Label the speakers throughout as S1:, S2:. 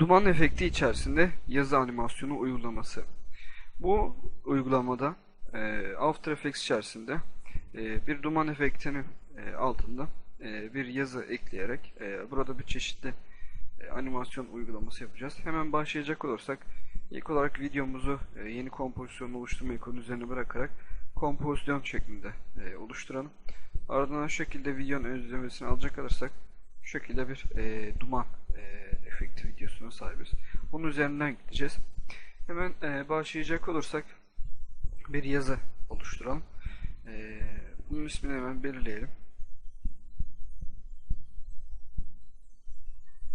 S1: Duman efekti içerisinde yazı animasyonu uygulaması. Bu uygulamada e, After Effects içerisinde e, bir duman efektinin e, altında bir yazı ekleyerek burada bir çeşitli animasyon uygulaması yapacağız. Hemen başlayacak olursak ilk olarak videomuzu yeni kompozisyon oluşturma ikonu üzerine bırakarak kompozisyon şeklinde oluşturalım. Ardından şu şekilde videonun özlemesini alacak olursak şu şekilde bir duman efekti videosuna sahibiz. Bunun üzerinden gideceğiz. Hemen e, başlayacak olursak bir yazı oluşturalım. E, bunun ismini hemen belirleyelim.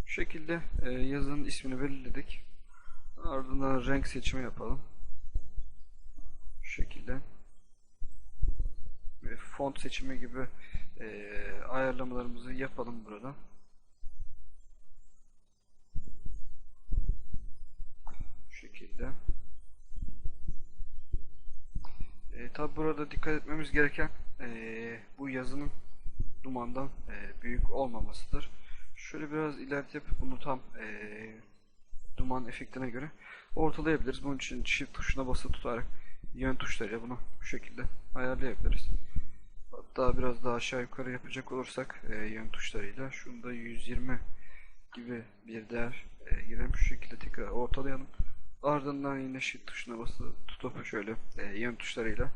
S1: Şu şekilde e, yazının ismini belirledik. Ardından renk seçimi yapalım. Şu şekilde. Ve font seçimi gibi e, ayarlamalarımızı yapalım burada. Şu şekilde. E, tabi burada dikkat etmemiz gereken e, bu yazının dumandan e, büyük olmamasıdır. Şöyle biraz ilerletip bunu tam e, duman efektine göre ortalayabiliriz. Bunun için shift tuşuna basılı tutarak yön tuşlarıyla bunu bu şekilde ayarlayabiliriz. Hatta biraz daha aşağı yukarı yapacak olursak e, yön tuşlarıyla şunu da 120 gibi bir değer e, girelim. Şu şekilde tekrar ortalayalım. Ardından yine shift tuşuna basılı tutup şöyle e, yön tuşlarıyla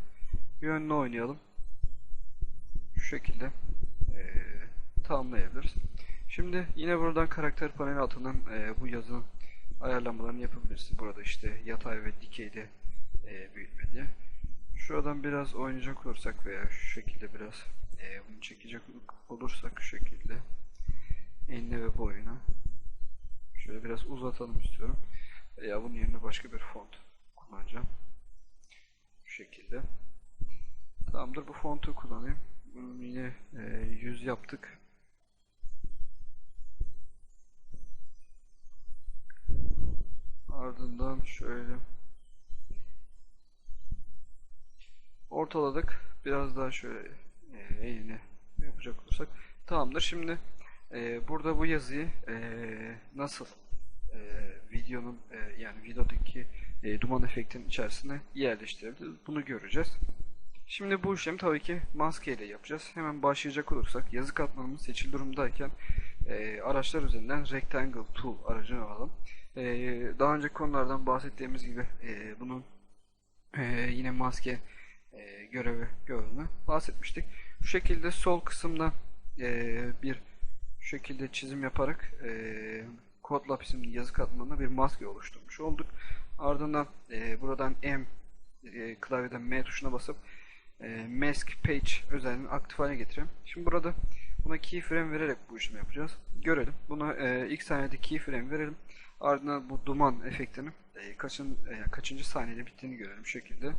S1: yönlü oynayalım. Şu şekilde e, tamamlayabiliriz. Şimdi yine buradan karakter paneli altından e, bu yazının ayarlamalarını yapabilirsin. Burada işte yatay ve dikeyde e, büyütme diye. Şuradan biraz oynayacak olursak veya şu şekilde biraz e, bunu çekecek olursak şu şekilde enine ve boyuna şöyle biraz uzatalım istiyorum. Veya bunun yerine başka bir font kullanacağım. Şu şekilde. Tamamdır bu fontu kullanayım. Bunu yine e, 100 yaptık. Ardından şöyle ortaladık. Biraz daha şöyle e, eğini yapacak olursak tamamdır. Şimdi e, burada bu yazıyı e, nasıl e, videonun e, yani videodaki e, duman efektinin içerisine yerleştirebiliriz. Bunu göreceğiz. Şimdi bu işlemi tabii ki maske ile yapacağız. Hemen başlayacak olursak yazı katmanımız seçili durumdayken e, araçlar üzerinden Rectangle Tool aracını alalım. E, daha önceki konulardan bahsettiğimiz gibi e, bunun e, yine maske e, görevi gördüğünü bahsetmiştik. Şu şekilde sol kısımda e, bir şekilde çizim yaparak e, Kodlab isimli yazı katmanına bir maske oluşturmuş olduk. Ardından e, buradan M e, klavyeden M tuşuna basıp e, Mask Page özelliğini aktif hale getireyim. Şimdi burada buna keyframe vererek bu işlemi yapacağız. Görelim. Buna e, ilk saniyede keyframe verelim. Ardından bu duman efektinin e, kaçın, e, kaçıncı saniyede bittiğini görelim şekilde.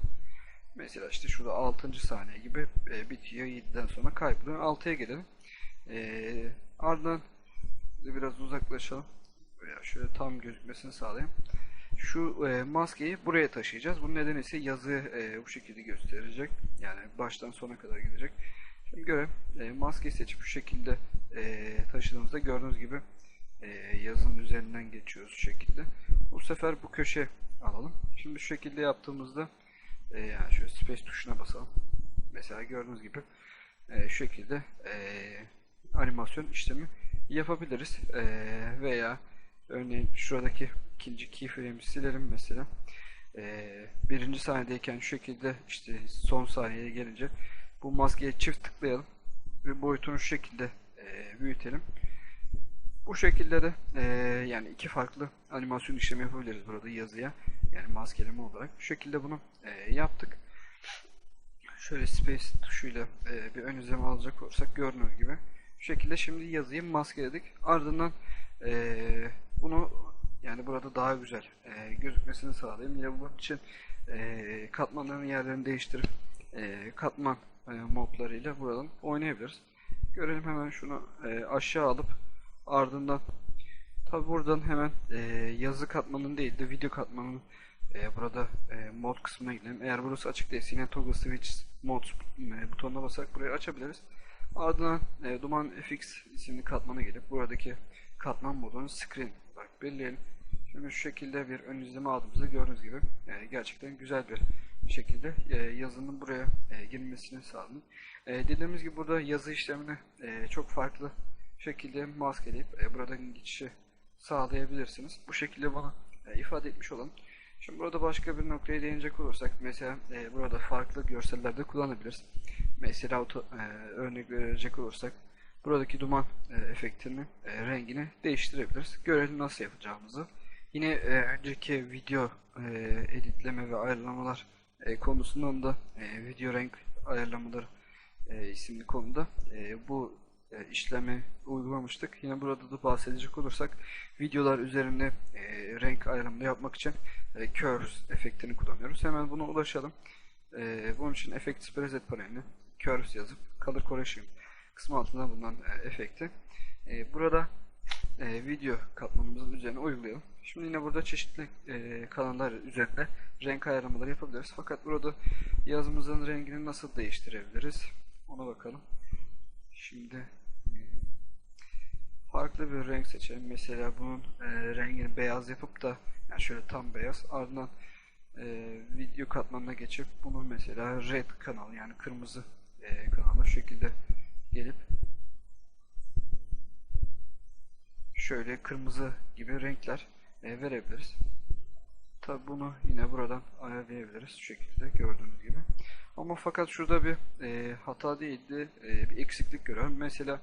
S1: Mesela işte şurada 6. saniye gibi e, bitiyor. 7'den sonra kayboluyor. 6'ya gelelim. E, ardından biraz uzaklaşalım. Şöyle tam gözükmesini sağlayayım. Şu e, maskeyi buraya taşıyacağız. Bunun nedeni ise yazı e, bu şekilde gösterecek. Yani baştan sona kadar gidecek. Şimdi görelim. E, maskeyi seçip şu şekilde e, taşıdığımızda gördüğünüz gibi e, yazının üzerinden geçiyoruz şu şekilde. Bu sefer bu köşe alalım. Şimdi şu şekilde yaptığımızda e, yani şöyle space tuşuna basalım. Mesela gördüğünüz gibi e, şu şekilde e, animasyon işlemi yapabiliriz. E, veya örneğin şuradaki ikinci keyframe'i silelim mesela. E, birinci saniyedeyken şu şekilde işte son saniyeye gelince bu maskeye çift tıklayalım ve boyutunu şu şekilde e, büyütelim. Bu şekilde de e, yani iki farklı animasyon işlemi yapabiliriz burada yazıya. Yani maskeleme olarak. Şu şekilde bunu e, yaptık. Şöyle space tuşuyla e, bir ön izleme alacak olursak gördüğünüz gibi. Şu şekilde şimdi yazıyı maskeledik. Ardından e, bunu yani burada daha güzel e, gözükmesini sağlayayım. Yine bunun için e, katmanların yerlerini değiştirip e, katman e, modlarıyla buradan oynayabiliriz. Görelim hemen şunu e, aşağı alıp ardından tabi buradan hemen e, yazı katmanının değil de video katmanının e, burada e, mod kısmına gidelim. Eğer burası açık değilse yine toggle switch mod butonuna basarak burayı açabiliriz. Ardından e, Duman FX isimli katmana gelip buradaki katman modunu screen olarak belirleyelim. Şimdi şu şekilde bir ön izleme aldığımızda gördüğünüz gibi e, gerçekten güzel bir şekilde e, yazının buraya e, girmesini sağladım. E, dediğimiz gibi burada yazı işlemini e, çok farklı şekilde maskeleyip e, buradan geçişi sağlayabilirsiniz. Bu şekilde bana e, ifade etmiş olan. Şimdi burada başka bir noktaya değinecek olursak mesela e, burada farklı görsellerde kullanabiliriz. Mesela e, örnek verecek olursak buradaki duman e, efektini, e, rengini değiştirebiliriz. Görelim nasıl yapacağımızı. Yine önceki video editleme ve ayarlamalar konusundan da video renk ayarlamaları isimli konuda bu işlemi uygulamıştık. Yine burada da bahsedecek olursak videolar üzerinde renk ayarlama yapmak için e, curves efektini kullanıyoruz. Hemen buna ulaşalım. Bunun için Effects Preset paneline curves yazıp Color Correction kısmı altında bulunan e, efekti e, burada e, video katmanımızın üzerine uygulayalım. Şimdi yine burada çeşitli e, kanallar üzerinde renk ayarlamaları yapabiliriz. Fakat burada yazımızın rengini nasıl değiştirebiliriz? Ona bakalım. Şimdi e, farklı bir renk seçelim. Mesela bunun e, rengini beyaz yapıp da yani şöyle tam beyaz ardından e, video katmanına geçip bunu mesela red kanal yani kırmızı e, şu şekilde gelip şöyle kırmızı gibi renkler e, verebiliriz. Tabi bunu yine buradan ayarlayabiliriz şu şekilde gördüğünüz gibi. Ama fakat şurada bir e, hata değildi, e, bir eksiklik görüyorum. Mesela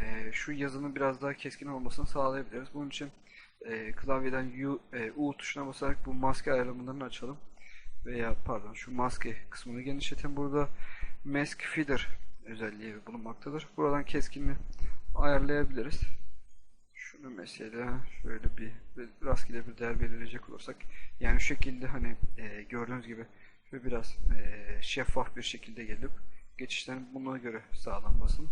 S1: e, şu yazının biraz daha keskin olmasını sağlayabiliriz. Bunun için e, klavyeden U, e, U tuşuna basarak bu maske ayarlamalarını açalım. Veya pardon şu maske kısmını genişletin. Burada Mask Feeder özelliği bulunmaktadır. Buradan keskinliği ayarlayabiliriz. Şunu mesela şöyle bir, rastgele bir değer belirleyecek olursak yani şu şekilde hani e, gördüğünüz gibi şöyle biraz e, şeffaf bir şekilde gelip geçişlerin buna göre sağlanmasını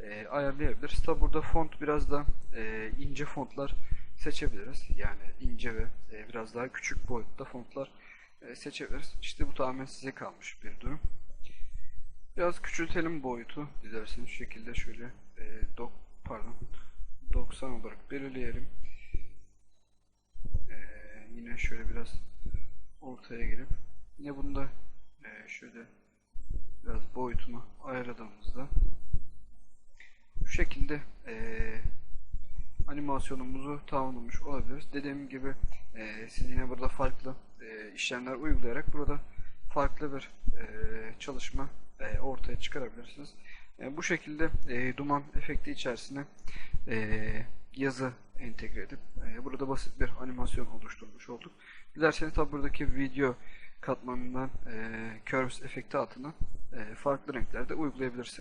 S1: e, ayarlayabiliriz. Tabi burada font biraz da e, ince fontlar seçebiliriz. Yani ince ve e, biraz daha küçük boyutta fontlar e, seçebiliriz. İşte bu tamamen size kalmış bir durum. Biraz küçültelim boyutu dilerseniz şu şekilde şöyle e, dok pardon 90 olarak belirleyelim. E, yine şöyle biraz ortaya gelip yine bunda e, şöyle biraz boyutunu ayarladığımızda şu şekilde e, animasyonumuzu tamamlamış olabiliriz. Dediğim gibi e, siz yine burada farklı e, işlemler uygulayarak burada farklı bir e, çalışma e, ortaya çıkarabilirsiniz. E, bu şekilde e, duman efekti içerisine yazı entegre edip burada basit bir animasyon oluşturmuş olduk. Dilerseniz tabi buradaki video katmanından curves efekti altına farklı renklerde uygulayabilirsiniz.